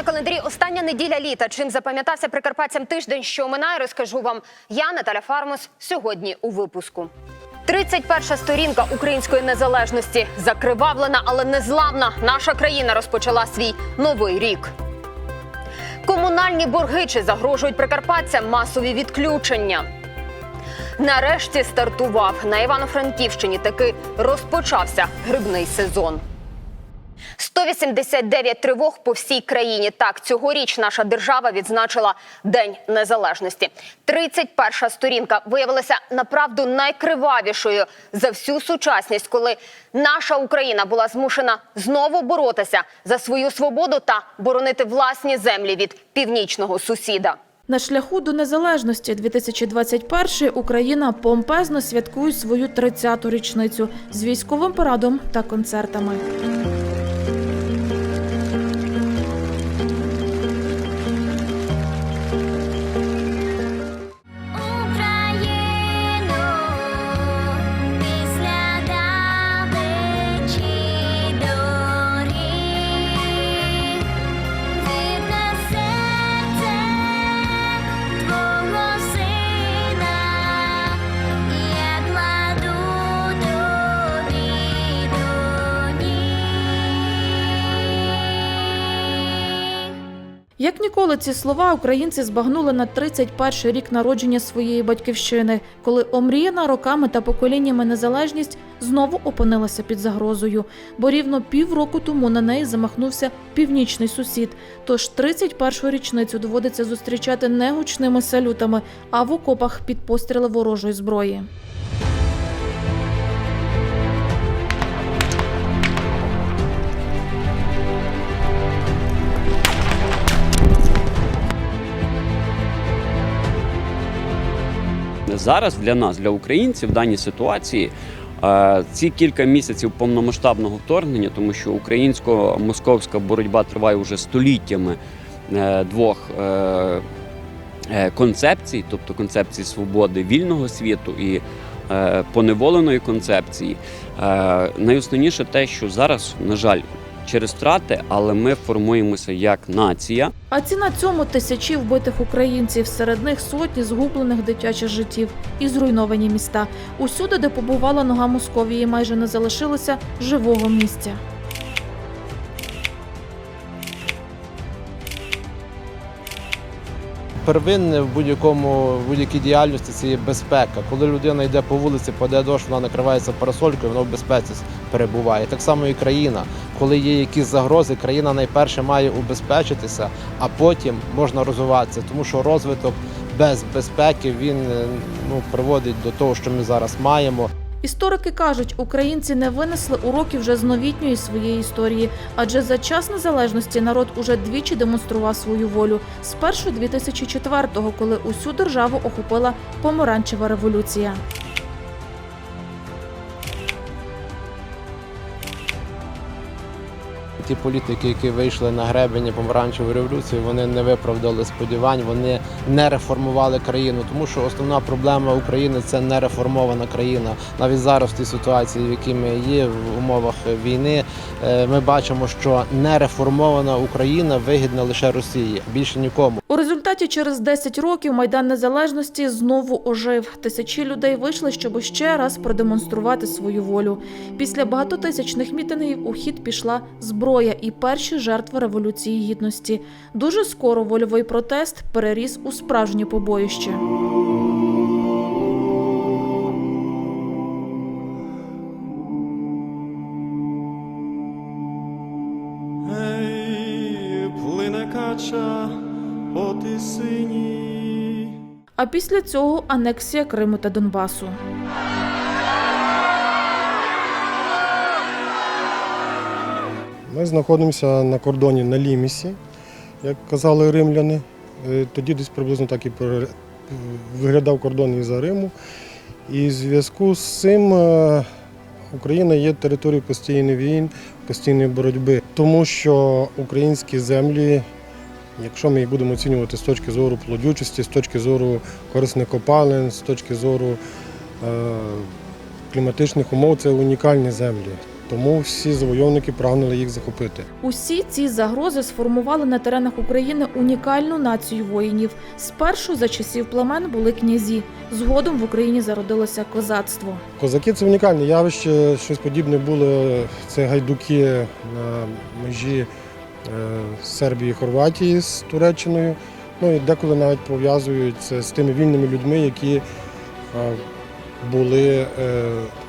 на календарі остання неділя літа. Чим запам'ятався прикарпатцям тиждень, що минає, розкажу вам я, Наталя Фармос, сьогодні у випуску. 31 сторінка української незалежності закривавлена, але незламна. Наша країна розпочала свій новий рік. Комунальні борги чи загрожують прикарпатцям масові відключення. Нарешті стартував на Івано-Франківщині. Таки розпочався грибний сезон. 189 тривог по всій країні. Так, цьогоріч наша держава відзначила День Незалежності. 31 сторінка виявилася направду найкривавішою за всю сучасність, коли наша Україна була змушена знову боротися за свою свободу та боронити власні землі від північного сусіда. На шляху до незалежності 2021 Україна помпезно святкує свою 30-ту річницю з військовим парадом та концертами. Як ці слова українці збагнули на 31-й рік народження своєї батьківщини, коли омріяна роками та поколіннями незалежність знову опинилася під загрозою, бо рівно півроку тому на неї замахнувся північний сусід. Тож 31-ю річницю доводиться зустрічати не гучними салютами, а в окопах під постріли ворожої зброї. Зараз для нас, для українців, в даній ситуації е, ці кілька місяців повномасштабного вторгнення, тому що українсько-московська боротьба триває вже століттями е, двох е, концепцій, тобто концепції свободи вільного світу і поневоленої концепції. Найосновніше те, що зараз, на жаль, через втрати, але ми формуємося як нація. А ціна цьому тисячі вбитих українців, серед них сотні згублених дитячих життів і зруйновані міста. Усюди, де побувала нога Московії, майже не залишилося живого місця. Первинне в будь-якому в будь-якій діяльності це є безпека. Коли людина йде по вулиці, паде дощ, вона накривається парасолькою, вона в безпеці перебуває. Так само і країна. Коли є якісь загрози, країна найперше має убезпечитися, а потім можна розвиватися, тому що розвиток без безпеки він е, ну приводить до того, що ми зараз маємо. Історики кажуть, українці не винесли уроків вже з новітньої своєї історії, адже за час незалежності народ уже двічі демонстрував свою волю. Спершу 2004-го, коли усю державу охопила помаранчева революція. Ті політики, які вийшли на гребені помаранчевої революції, вони не виправдали сподівань, вони не реформували країну. Тому що основна проблема України це не реформована країна. Навіть зараз в тій ситуації, в якій ми є в умовах війни, е, ми бачимо, що нереформована Україна вигідна лише Росії, більше нікому. У результаті через 10 років майдан незалежності знову ожив. Тисячі людей вийшли, щоб ще раз продемонструвати свою волю. Після багатотисячних мітингів у хід пішла зброя і перші жертви революції гідності. Дуже скоро вольовий протест переріс у справжнє побоїще. Кача по тисині. А після цього анексія Криму та Донбасу. Ми знаходимося на кордоні на Лімісі, як казали римляни. Е, Тоді десь приблизно так і виглядав кордон із за Риму. І в зв'язку з цим е, Україна є територією постійних війн, постійної боротьби, тому що українські землі, якщо ми їх будемо оцінювати з точки зору плодючості, з точки зору корисних копалин, з точки зору е, кліматичних умов, це унікальні землі. Тому всі завойовники прагнули їх захопити. Усі ці загрози сформували на теренах України унікальну націю воїнів. Спершу за часів племен були князі. Згодом в Україні зародилося козацтво. Козаки це унікальне явище. Щось подібне було. Це гайдуки на межі Сербії Хорватії з Туреччиною. Ну і деколи навіть пов'язують це з тими вільними людьми, які е, були е,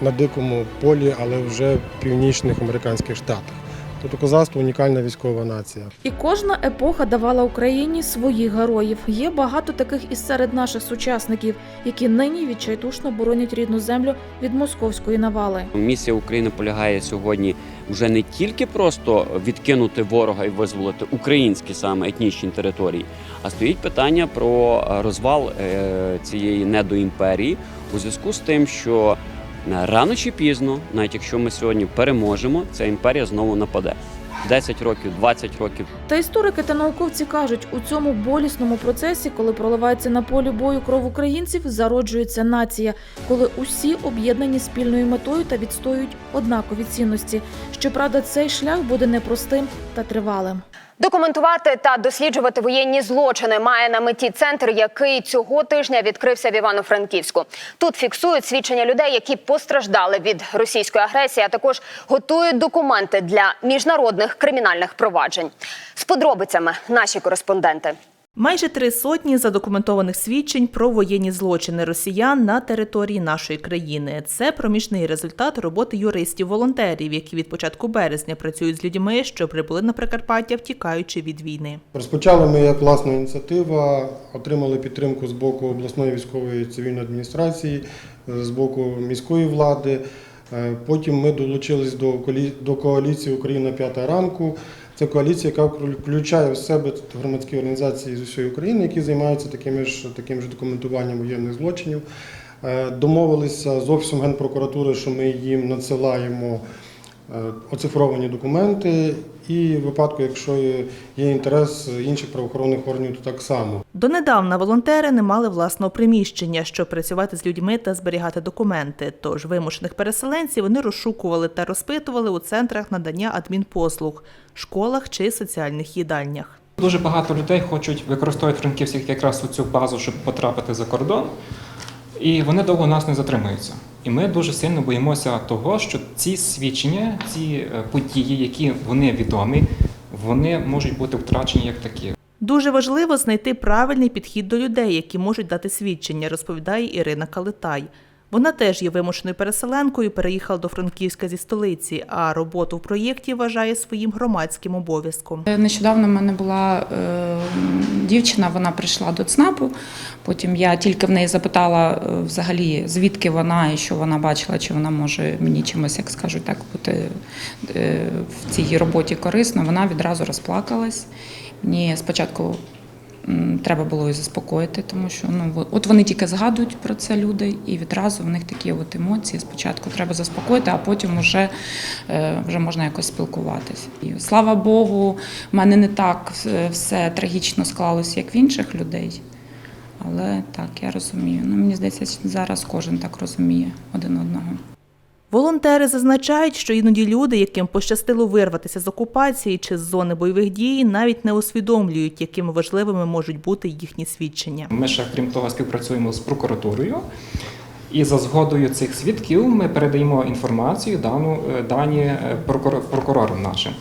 на дикому полі, але вже в північних американських штатах. Тобто козацтво унікальна військова нація. І кожна епоха давала Україні своїх героїв. Є багато таких і серед наших сучасників, які нині відчайдушно боронять рідну землю від московської навали. Місія України полягає сьогодні вже не тільки просто відкинути ворога і визволити українські саме етнічні території, а стоїть питання про розвал е, цієї недоімперії у зв'язку з тим, що е, рано чи пізно, навіть якщо ми сьогодні переможемо, ця імперія знову нападе. 10 років, 20 років. Та історики та науковці кажуть, у цьому болісному процесі, коли проливається на полі бою кров українців, зароджується нація, коли усі об'єднані спільною метою та відстоюють однакові цінності. Щоправда, цей шлях буде непростим та тривалим. Документувати та досліджувати воєнні злочини має на меті центр, який цього тижня відкрився в Івано-Франківську. Тут фіксують свідчення людей, які постраждали від російської агресії, а також готують документи для міжнародних кримінальних проваджень. З подробицями наші кореспонденти. Майже три сотні задокументованих свідчень про воєнні злочини росіян на території нашої країни. Це проміжний результат роботи юристів-волонтерів, які від початку березня працюють з людьми, що прибули на Прикарпаття, втікаючи від війни. Розпочали ми як власна ініціатива, отримали підтримку з боку обласної військової цивільної адміністрації, з боку міської влади. Е, Потім ми долучились до коаліції Україна п'ята ранку. Це коаліція, яка включає в себе громадські організації з усієї України, які займаються такими ж таким ж документуванням воєнних злочинів. Е, Домовилися з офісом генпрокуратури, що ми їм надсилаємо оцифровані документи, і в випадку, якщо є- є інтерес інших правоохоронних органів, то так само. Донедавна волонтери не мали власного приміщення, щоб працювати з людьми та зберігати документи. Тож вимушених переселенців вони розшукували та розпитували у центрах надання адмінпослуг, школах чи соціальних їдальнях. Дуже багато людей хочуть використовувати франківських якраз у цю базу, щоб потрапити за кордон, і вони довго у нас не затримуються. І ми дуже сильно боїмося того, що ці свідчення, ці е, події, які вони відомі, вони можуть бути втрачені як такі. Дуже важливо знайти правильний підхід до людей, які можуть дати свідчення, розповідає Ірина Калитай. Вона теж є вимушеною переселенкою, переїхала до Франківська зі столиці, а роботу в проєкті вважає своїм громадським обов'язком. Нещодавно в мене була е, дівчина, вона прийшла до ЦНАПу. Потім я тільки в неї запитала е, взагалі, звідки вона і що вона бачила, чи вона може мені чимось, як скажуть, так бути е, в цій роботі корисно. Вона відразу розплакалась. Мені спочатку треба було її заспокоїти, тому що ну от вони тільки згадують про це люди, і відразу в них такі от емоції. Спочатку треба заспокоїти, а потім вже, е, вже можна якось спілкуватись. І слава Богу, в мене не так е, все трагічно склалося, як в інших людей. Але так, я розумію. Ну, мені здається, зараз кожен так розуміє один одного. Волонтери зазначають, що іноді люди, яким пощастило вирватися з окупації чи з зони бойових дій, навіть не усвідомлюють, якими важливими можуть бути їхні свідчення. Ми ще, крім того, співпрацюємо з прокуратурою. І за згодою цих свідків ми передаємо інформацію дану е, дані е, прокурорам нашим.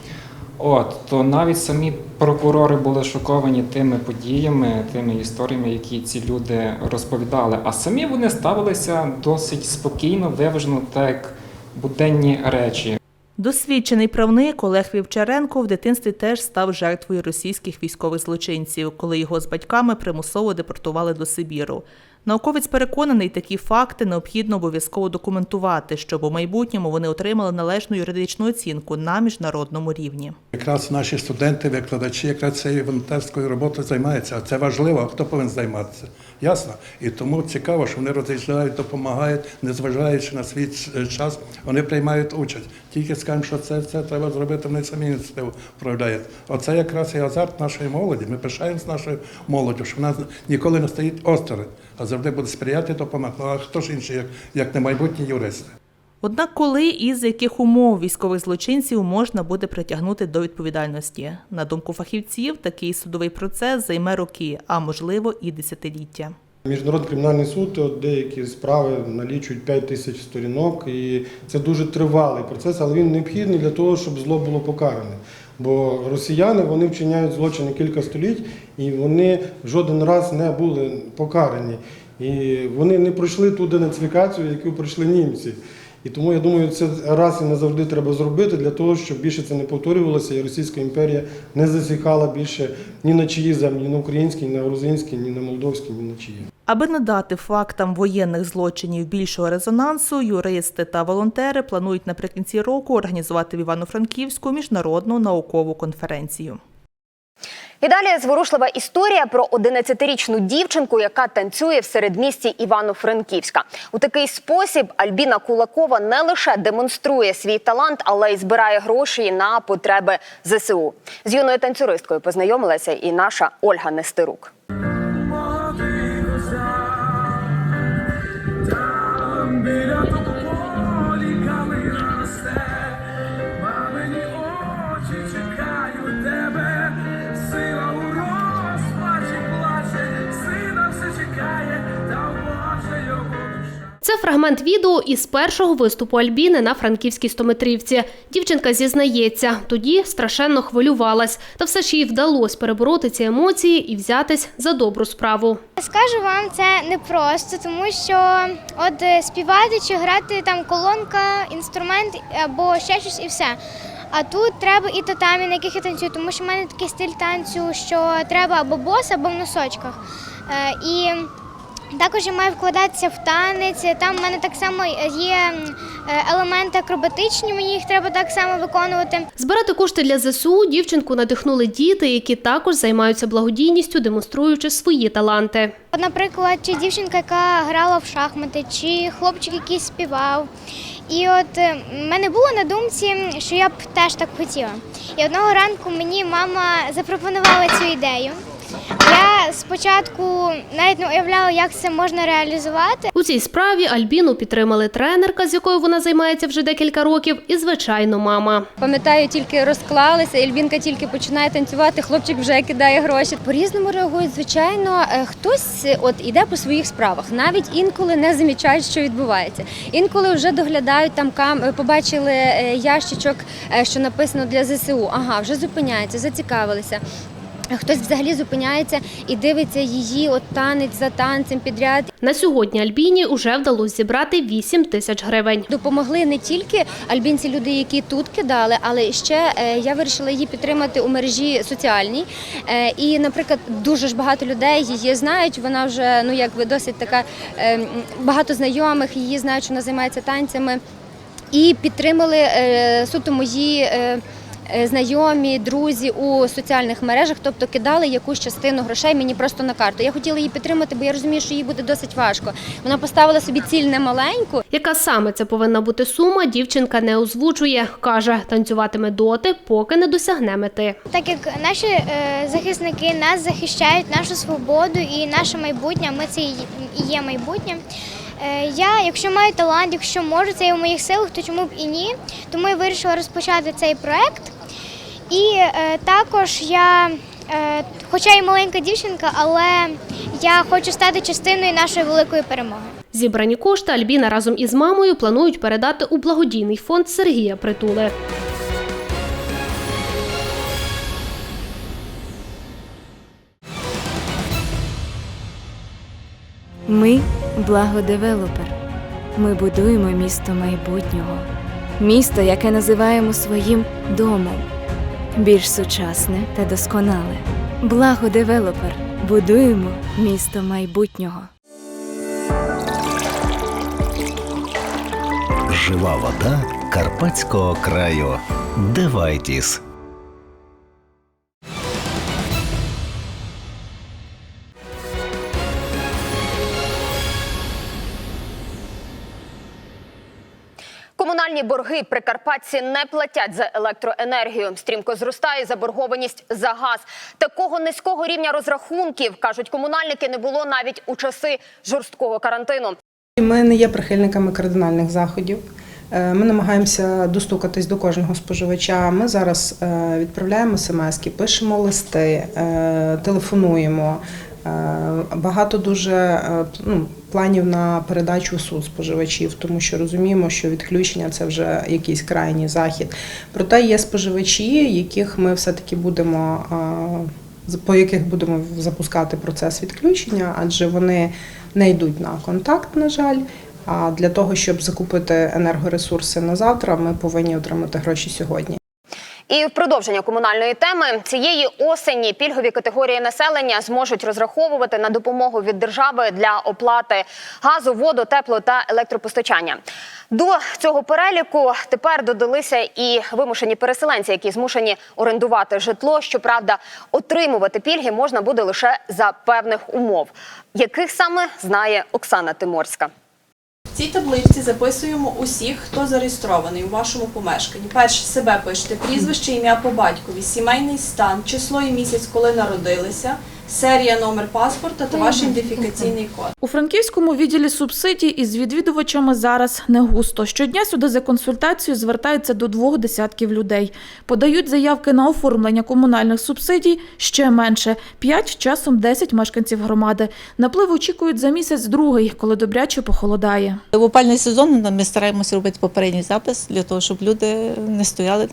От то навіть самі прокурори були шоковані тими подіями, тими історіями, які ці люди розповідали. А самі вони ставилися досить спокійно, виважено, так як буденні речі. Досвідчений правник Олег Вівчаренко в дитинстві теж став жертвою російських військових злочинців, коли його з батьками примусово депортували до Сибіру. Науковець переконаний, такі факти необхідно обов'язково документувати, щоб у майбутньому вони отримали належну юридичну оцінку на міжнародному рівні. Якраз наші студенти, викладачі, якраз цією волонтерською роботою займаються. А це важливо, хто повинен займатися? Ясно? І тому цікаво, що вони роз'їжджають, допомагають, незважаючи на свій час, вони приймають участь. Тільки скажемо, що це, все треба зробити, вони самі ініціативу проявляють. Оце якраз і азарт нашої молоді. Ми пишаємося нашою молоддю, що вона ніколи не стоїть осторонь, а завжди буде сприяти допомагати. Ну а хто ж інший, як, як не майбутні юристи? Однак, коли і з яких умов військових злочинців можна буде притягнути до відповідальності? На думку фахівців, такий судовий процес займе роки, а можливо і десятиліття. Міжнародний кримінальний суд деякі справи налічують 5 тисяч сторінок, і це дуже тривалий процес, але він необхідний для того, щоб зло було покаране. Бо росіяни вони вчиняють злочини кілька століть і вони жоден раз не були покарані. І вони не пройшли ту денацифікацію, яку пройшли німці. І тому я думаю, це раз і назавжди треба зробити для того, щоб більше це не повторювалося, і Російська імперія не засіхала більше ні на чиї землі, ні на українській, ні на грузинській, ні на молдовській, ні на чиї. Аби надати фактам воєнних злочинів більшого резонансу, юристи та волонтери планують наприкінці року організувати в Івано-Франківську міжнародну наукову конференцію. І далі зворушлива історія про 11-річну дівчинку, яка танцює в середмісті Івано-Франківська. У такий спосіб Альбіна Кулакова не лише демонструє свій талант, але й збирає гроші на потреби ЗСУ. З юною танцюристкою познайомилася і наша Ольга Нестерук. Фрагмент відео із першого виступу Альбіни на франківській стометрівці. Дівчинка зізнається, тоді страшенно хвилювалась, та все ж їй вдалося перебороти ці емоції і взятись за добру справу. Скажу вам, це непросто, тому що от е, співати чи грати там колонка, інструмент або ще щось і все. А тут треба і татамі, на яких я танцюю, тому що в мене такий стиль танцю, що треба або бос, або в носочках. Е, І також я маю вкладатися в танець. Там в мене так само є е, елементи акробатичні, мені їх треба так само виконувати. Збирати кошти для ЗСУ дівчинку надихнули діти, які також займаються благодійністю, демонструючи свої таланти. Наприклад, чи дівчинка, яка грала в шахмати, чи хлопчик, який співав. І от е, в мене було на думці, що я б теж так хотіла. І одного ранку мені мама запропонувала цю ідею. Я спочатку навіть не уявляла, як це можна реалізувати. У цій справі Альбіну підтримали тренерка, з якою вона займається вже декілька років, і звичайно, мама. Пам'ятаю, тільки розклалися, Ельвінка тільки починає танцювати, хлопчик вже кидає гроші. По-різному реагують, звичайно, Е, хтось е, от іде по своїх справах, навіть інколи не замічають, що відбувається. Інколи вже доглядають там кам, е, побачили ящичок, що написано для ЗСУ. Ага, вже зупиняються, зацікавилися. Хтось взагалі зупиняється і дивиться її от танець за танцем підряд. На сьогодні Альбіні вже вдалося зібрати 8 тисяч гривень. Допомогли не тільки альбінці, люди, які тут кидали, але ще е, я вирішила її підтримати у мережі соціальній. Е, І, наприклад, дуже ж багато людей її знають. Вона вже ну якби досить така е, багато знайомих, її знають, що вона займається танцями. І підтримали суто мої. Е, Знайомі, друзі у соціальних мережах, тобто кидали якусь частину грошей мені просто на карту. Я хотіла її підтримати, бо я розумію, що їй буде досить важко. Вона поставила собі ціль немаленьку, Яка саме це повинна бути сума, дівчинка не озвучує. Каже, танцюватиме доти, поки не досягне мети. Так як наші е, захисники нас захищають нашу свободу і наше майбутнє, ми це і і є майбутнє. Е, я, якщо маю талант, якщо можу, це є в моїх силах, то чому б і ні? Тому я вирішила розпочати цей проект. І е, також я, е, хоча і маленька дівчинка, але я хочу стати частиною нашої великої перемоги. Зібрані кошти Альбіна разом із мамою планують передати у благодійний фонд Сергія Притули. Ми благодевелопер. Ми будуємо місто майбутнього. Місто, яке називаємо своїм домом. Більш сучасне та досконале. Благо девелопер. Будуємо місто майбутнього. Жива вода Карпатського краю. Девайтіс. Комунальні борги прикарпатці не платять за електроенергію. Стрімко зростає заборгованість за газ. Такого низького рівня розрахунків кажуть комунальники не було навіть у часи жорсткого карантину. Ми не є прихильниками кардинальних заходів. Е, Ми намагаємося достукатись до кожного споживача. Ми зараз е, відправляємо смски, пишемо листи, е, телефонуємо. Багато дуже ну, планів на передачу суд споживачів, тому що розуміємо, що відключення це вже якийсь крайній захід. Проте є споживачі, яких ми все-таки будемо по яких будемо запускати процес відключення, адже вони не йдуть на контакт, на жаль. А для того, щоб закупити енергоресурси на завтра, ми повинні отримати гроші сьогодні. І в продовження комунальної теми цієї осені пільгові категорії населення зможуть розраховувати на допомогу від держави для оплати газу, воду, тепло та електропостачання. До цього переліку тепер додалися і вимушені переселенці, які змушені орендувати житло. Щоправда, отримувати пільги можна буде лише за певних умов, яких саме знає Оксана Тиморська. Цій табличці записуємо усіх, хто зареєстрований у вашому помешканні. Перше себе пишете прізвище, ім'я по батькові, сімейний стан, число і місяць, коли народилися, серія, номер паспорта та ваш ідентифікаційний код. У франківському відділі субсидій із відвідувачами зараз не густо. Щодня сюди за консультацією звертаються до двох десятків людей. Подають заявки на оформлення комунальних субсидій ще менше п'ять, часом 10 мешканців громади. Наплив очікують за місяць другий, коли добряче похолодає. В опальний сезон ми стараємося робити попередній запис для того, щоб люди не стояли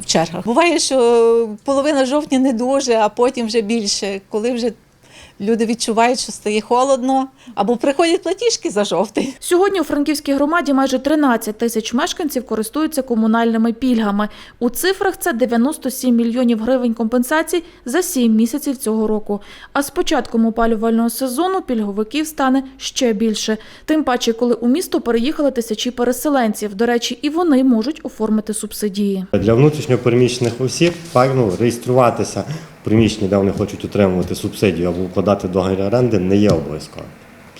в чергах. Буває, що половина жовтня не дуже, а потім вже більше, коли вже люди відчувають, що стає холодно, або приходять платіжки за жовтий. Сьогодні у Франківській громаді майже 13 тисяч мешканців користуються комунальними пільгами. У цифрах це 97 мільйонів гривень компенсацій за 7 місяців цього року. А з початком опалювального сезону пільговиків стане ще більше. Тим паче, коли у місто переїхали тисячі переселенців. До речі, і вони можуть оформити субсидії. Для внутрішньопереміщених осіб ну, реєструватися приміщенні, де вони хочуть отримувати субсидію або укладати договір оренди, не є обов'язково.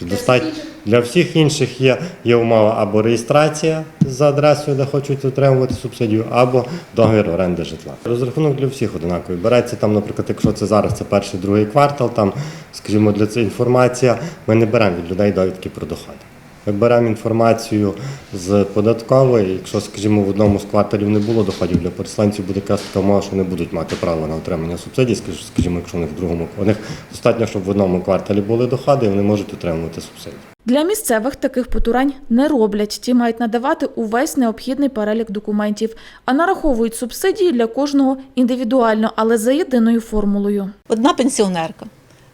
Достатньо для всіх інших є, є умова або реєстрація за адресою, де хочуть отримувати субсидію, або договір оренди житла. Розрахунок для всіх однаковий. Береться там, наприклад, якщо це зараз це перший другий квартал, там, скажімо, для це інформація, ми не беремо від людей довідки про доходи. Ми беремо інформацію з податкової. Якщо, скажімо, в одному з кварталів не було доходів для переселенців, буде якраз така умова, що вони будуть мати право на отримання субсидій. Скажімо, якщо вони в другому у них достатньо, щоб в одному кварталі були доходи, і вони можуть отримувати субсидії. Для місцевих таких потурань не роблять. Ті мають надавати увесь необхідний перелік документів, а нараховують субсидії для кожного індивідуально, але за єдиною формулою. Одна пенсіонерка,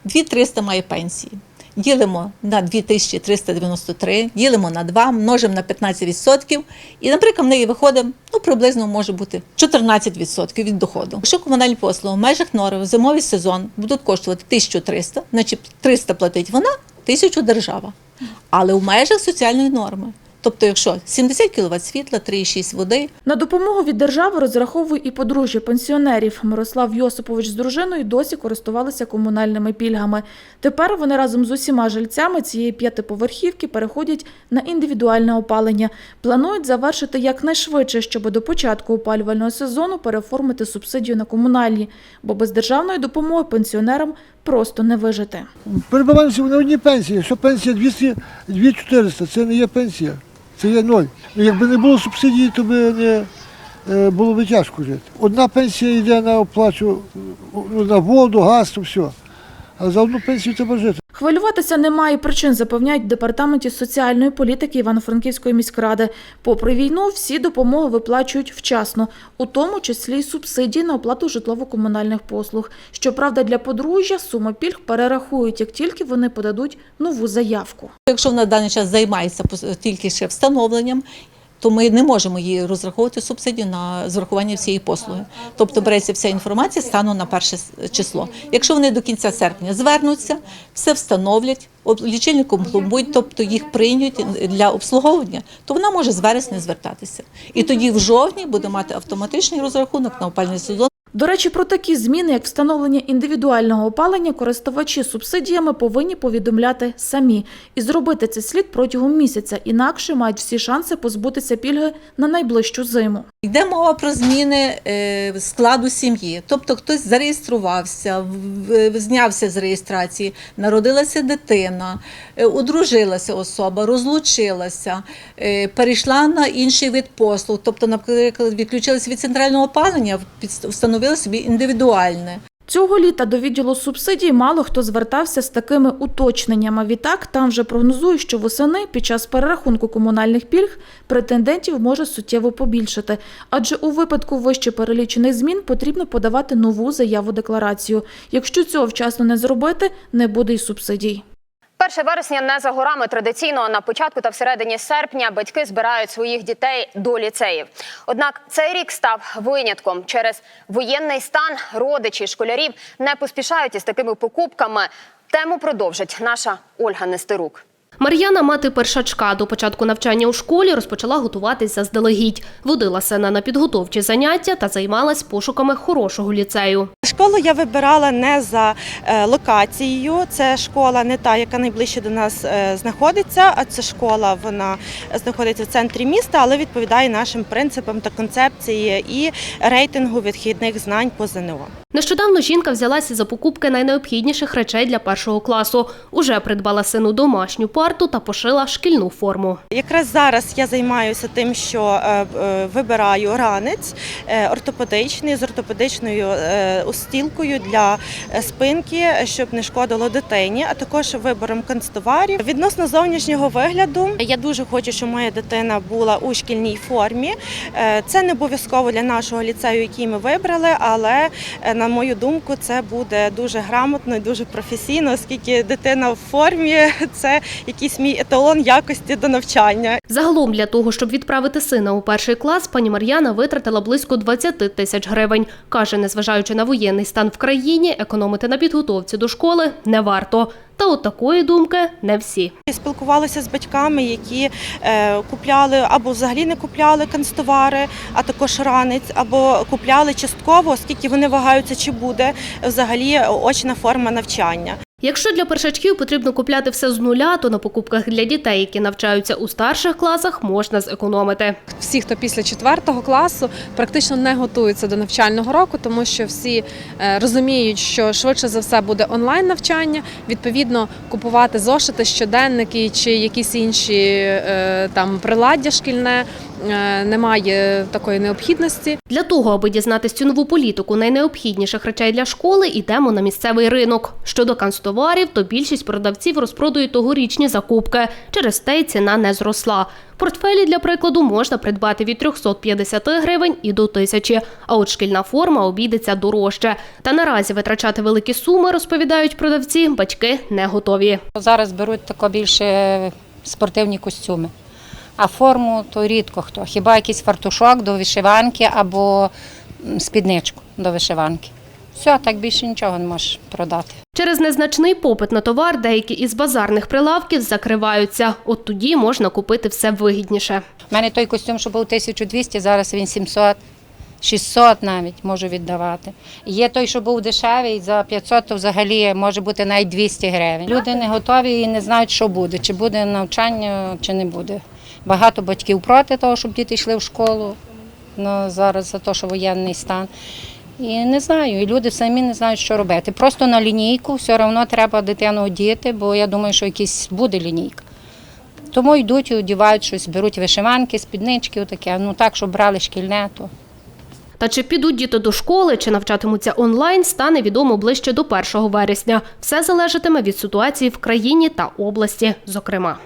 2300 має пенсії. Ділимо на 2393, ділимо на 2, множимо на 15%, і, наприклад, в неї виходить ну, приблизно може бути 14% від доходу. Якщо комунальні послуги в межах норм в зимовий сезон будуть коштувати 1300, значить 300 платить вона, 1000 держава. Але в межах соціальної норми. Тобто, якщо 70 кВт світла, 3,6 води, На допомогу від держави розраховує і подружжя пенсіонерів. Мирослав Йосипович з дружиною досі користувалися комунальними пільгами. Тепер вони разом з усіма жильцями цієї п'ятиповерхівки переходять на індивідуальне опалення. Планують завершити якнайшвидше, щоб до початку опалювального сезону переоформити субсидію на комунальні, бо без державної допомоги пенсіонерам просто не вижити. Перебуваємося на одній пенсії. Що пенсія 200, 2400, це не є пенсія, це є ноль. Ну, якби не було субсидії, то би не е, було б тяжко жити. Одна пенсія йде на оплачу ну, на воду, газ, то все. А за одну пенсію треба жити. Хвилюватися немає причин, запевняють в департаменті соціальної політики Івано-Франківської міськради. Попри війну, всі допомоги виплачують вчасно, у тому числі й субсидії на оплату житлово-комунальних послуг. Щоправда, для подружжя суми пільг перерахують, як тільки вони подадуть нову заявку. Якщо вона в даний час займається тільки ще встановленням, то ми не можемо її розраховувати субсидію на зрахування всієї послуги. Тобто береться вся інформація стану на перше число. Якщо вони до кінця серпня звернуться, все встановлять, лічильником пломбують, тобто їх приймуть для обслуговування, то вона може з вересня звертатися. І тоді в жовтні буде мати автоматичний розрахунок на опальний сезон. До речі, про такі зміни, як встановлення індивідуального опалення, користувачі субсидіями повинні повідомляти самі. І зробити це слід протягом місяця, інакше мають всі шанси позбутися пільги на найближчу зиму. Йде мова про зміни е, складу сім'ї. Тобто хтось зареєструвався, в- знявся з реєстрації, народилася дитина, е, одружилася особа, розлучилася, е, перейшла на інший вид послуг. Тобто, наприклад, відключилася від центрального опалення, встановила собі індивідуальне. Цього літа до відділу субсидій мало хто звертався з такими уточненнями. Відтак там вже прогнозують, що восени під час перерахунку комунальних пільг претендентів може суттєво побільшати. Адже у випадку вище перелічених змін потрібно подавати нову заяву декларацію. Якщо цього вчасно не зробити, не буде й субсидій. 1 вересня не за горами традиційно на початку та всередині серпня батьки збирають своїх дітей до ліцеїв. Однак цей рік став винятком. Через воєнний стан родичі школярів не поспішають із такими покупками. Тему продовжить наша Ольга Нестерук. Мар'яна, мати першачка, до початку навчання у школі розпочала готуватись заздалегідь. Водила сина на підготовчі заняття та займалась пошуками хорошого ліцею. Школу я вибирала не за е, локацією. Це школа не та, яка найближче до нас е, знаходиться, а це школа вона знаходиться в центрі міста, але відповідає нашим принципам та концепції і рейтингу відхідних знань по ЗНО. Нещодавно жінка взялася за покупки найнеобхідніших речей для першого класу. Уже придбала сину домашню парту та пошила шкільну форму. Якраз зараз я займаюся тим, що е, е, вибираю ранець е, ортопедичний з ортопедичною устілкою для спинки, щоб не шкодило дитині, а також вибором канцтоварів. Відносно зовнішнього вигляду, я дуже хочу, щоб моя дитина була у шкільній формі. Це не обов'язково для нашого ліцею, який ми вибрали, але на мою думку, це буде дуже грамотно і дуже професійно, оскільки дитина в формі це якийсь мій еталон якості до навчання. Загалом для того, щоб відправити сина у перший клас, пані Мар'яна витратила близько 20 тисяч гривень. Каже, незважаючи на воєнний стан в країні, економити на підготовці до школи не варто. Та от такої думки не всі. Я спілкувалася з батьками, які е, купляли або взагалі не купляли канцтовари, а також ранець, або купляли частково, оскільки вони вагаються, чи буде взагалі очна форма навчання. Якщо для першачків потрібно купляти все з нуля, то на покупках для дітей, які навчаються у старших класах, можна зекономити. всі, хто після четвертого класу, практично не готуються до навчального року, тому що всі е, розуміють, що швидше за все буде онлайн навчання. Відповідно, купувати зошити, щоденники чи якісь інші е, там приладдя шкільне немає такої необхідності. Для того, аби дізнатись цю нову політику найнеобхідніших речей для школи, йдемо на місцевий ринок. Щодо канцтоварів, то більшість продавців розпродають тогорічні закупки. Через те й ціна не зросла. Портфелі, для прикладу, можна придбати від 350 гривень і до тисячі. А от шкільна форма обійдеться дорожче. Та наразі витрачати великі суми, розповідають продавці, батьки не готові. Зараз беруть тако більше спортивні костюми. А форму то рідко хто. Хіба якийсь фартушок до вишиванки або спідничку до вишиванки. Все, так більше нічого не можеш продати. Через незначний попит на товар деякі із базарних прилавків закриваються. От тоді можна купити все вигідніше. У мене той костюм, що був 1200, зараз він 700, 600 навіть можу віддавати. Є той, що був дешевий, за 500, то взагалі може бути навіть 200 гривень. Люди не готові і не знають, що буде, чи буде навчання, чи не буде. Багато батьків проти того, щоб діти йшли в школу ну, зараз за те, що воєнний стан. І не знаю, і люди самі не знають, що робити. Просто на лінійку все одно треба дитину одіти, бо я думаю, що якийсь буде лінійка. Тому йдуть і одівають щось, беруть вишиванки, спіднички, таке. Ну так, щоб брали шкільне, то Та чи підуть діти до школи, чи навчатимуться онлайн, стане відомо ближче до 1 вересня. Все залежатиме від ситуації в країні та області, зокрема.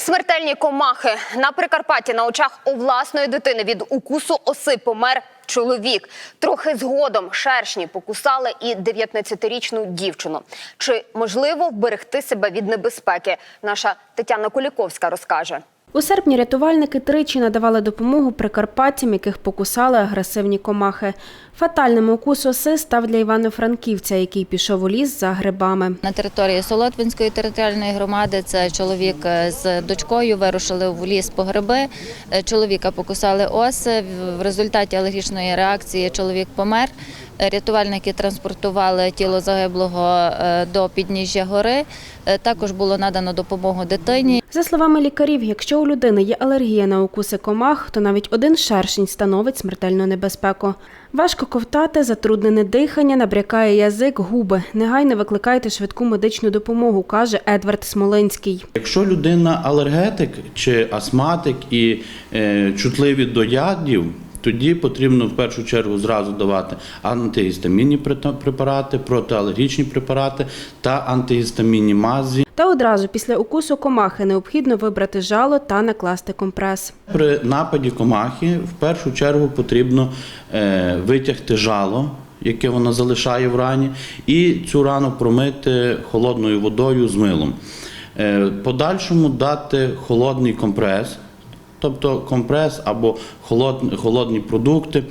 Смертельні комахи на Прикарпатті на очах у власної дитини від укусу оси помер чоловік. Трохи згодом шершні покусали і 19-річну дівчину. Чи можливо вберегти себе від небезпеки? Наша Тетяна Куліковська розкаже. У серпні рятувальники тричі надавали допомогу прикарпатцям, яких покусали агресивні комахи. Фатальним укус оси став для Івано-Франківця, який пішов у ліс за грибами. На території Солотвинської територіальної громади це чоловік е, з дочкою вирушили в ліс по гриби. Е, Чоловіка покусали оси. В результаті алергічної реакції чоловік помер. Рятувальники транспортували тіло загиблого е, до підніжжя гори. Е, Також було надано допомогу дитині. За словами лікарів, якщо у людини є алергія на укуси комах, то навіть один шершень становить смертельну небезпеку. Важко ковтати, затруднене дихання, набрякає язик, губи. Негайно викликайте швидку медичну допомогу, каже Едвард Смолинський. Якщо людина алергетик чи астматик і е, чутливі до ядів, тоді потрібно в першу чергу зразу давати антигістамінні препарати, протиалергічні препарати та антигістамінні мазі. Та одразу після укусу комахи необхідно вибрати жало та накласти компрес. При нападі комахи в першу чергу потрібно е, витягти жало, яке вона залишає в рані, і цю рану промити холодною водою з милом. Е, подальшому дати холодний компрес, тобто компрес або холод- холодні продукти,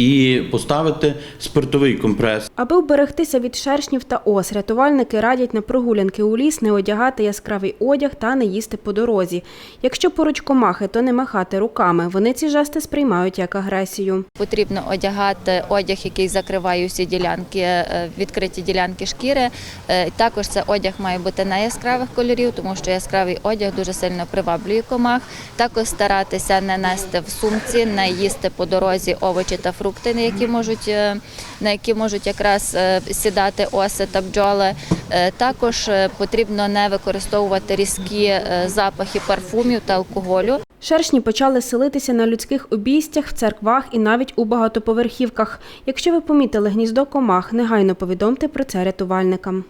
і поставити спиртовий компрес. Аби вберегтися від шершнів та ос, рятувальники радять на прогулянки у ліс не одягати яскравий одяг та не їсти по дорозі. Якщо поруч комахи, то не махати руками. Вони ці жести сприймають як агресію. Потрібно одягати одяг, який закриває усі ділянки, е, відкриті ділянки шкіри. Е, Також це одяг має бути не яскравих кольорів, тому що яскравий одяг дуже сильно приваблює комах. Також старатися не нести в сумці, не їсти по дорозі овочі та фрукти, на які можуть, е, на які можуть якраз е, сідати оси та бджоли. Е, Також потрібно не використовувати різкі запахи парфумів та алкоголю. Шершні почали селитися на людських обійстях, в церквах і навіть у багатоповерхівках. Якщо ви помітили гніздо комах, негайно повідомте про це рятувальникам.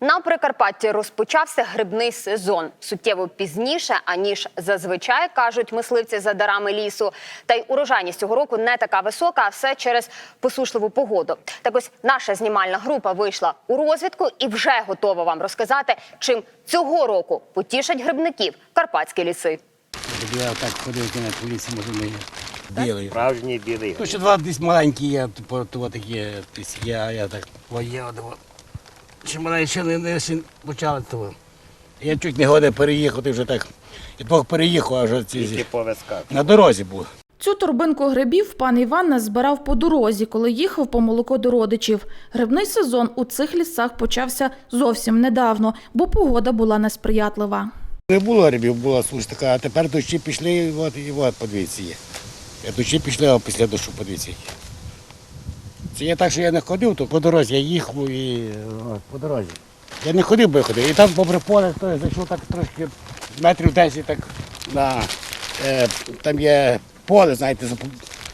На Прикарпатті розпочався грибний сезон суттєво пізніше, аніж зазвичай кажуть мисливці за дарами лісу. Та й урожайність цього року не така висока, а все через посушливу погоду. Так ось наша знімальна група вийшла у розвідку і вже готова вам розказати, чим цього року потішать грибників карпатські ліси. Я так ходив на лісі, може не білий. Справжній білий. Ну, ще два десь маленькі є, типу, то такі, я, я так воє, ще мене ще не, не почали того. Я чуть не годин переїхати вже так. І двох переїхав, а вже ці на дорозі був. Цю торбинку грибів пан Іван назбирав по дорозі, коли їхав по молоко до родичів. Грибний сезон у цих лісах почався зовсім недавно, бо погода була несприятлива. Не було грибів, була суш така, а тепер дощі пішли, і от, і от подивіться є. Дощі пішли, а після дощу подивіться. які. Це я так, що я не ходив, то по дорозі я їхав і от, по дорозі. Я не ходив, бо я ходив. І там попри поле, то я зайшов так трошки метрів 10 так на е, там є поле, знаєте,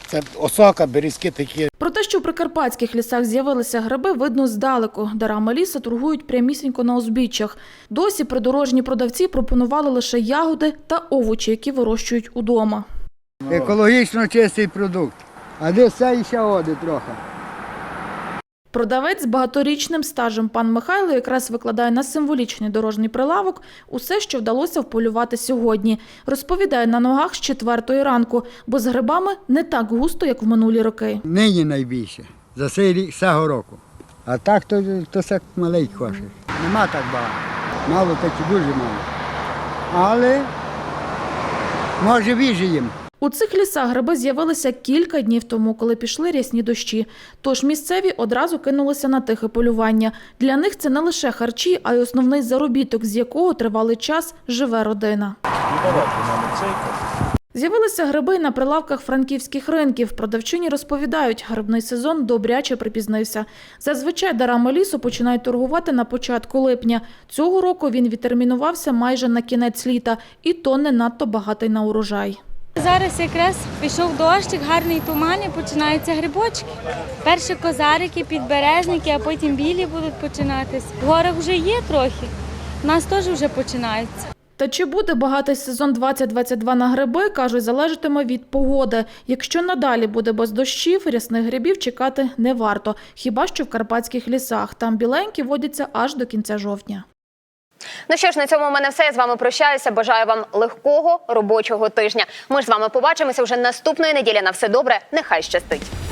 це осока, берізки такі. Про те, що в прикарпатських лісах з'явилися гриби, видно здалеку. Дарами лісу торгують прямісінько на узбіччях. Досі придорожні продавці пропонували лише ягоди та овочі, які вирощують удома. Екологічно чистий продукт. А де це ще води трохи. Продавець з багаторічним стажем пан Михайло якраз викладає на символічний дорожній прилавок усе, що вдалося вполювати сьогодні. Розповідає на ногах з четвертої ранку, бо з грибами не так густо, як в минулі роки. Нині найбільше. За цей цього року. А так то, то все кошик. Нема так багато. Мало так і дуже мало. Але може вижиємо. У цих лісах гриби з'явилися кілька днів тому, коли пішли рясні дощі. Тож місцеві одразу кинулися на тихе полювання. Для них це не лише харчі, а й основний заробіток, з якого тривалий час живе родина. З'явилися гриби на прилавках франківських ринків. Продавчині розповідають, грибний сезон добряче припізнився. Зазвичай дарами лісу починають торгувати на початку липня. Цього року він відтермінувався майже на кінець літа, і то не надто багатий на урожай. Зараз якраз пішов дощик, гарний туман і починаються грибочки. Перші козарики, підбережники, а потім білі будуть починатись. В горах вже є трохи. У нас теж вже починається. Та чи буде багатий сезон 2022 на гриби, кажуть, залежатиме від погоди. Якщо надалі буде без дощів, рясних грибів чекати не варто. Хіба що в карпатських лісах. Там біленькі водяться аж до кінця жовтня. Ну що ж, на цьому у мене все. Я з вами прощаюся. Бажаю вам легкого робочого тижня. Ми ж з вами побачимося вже наступної неділі. На все добре. Нехай щастить.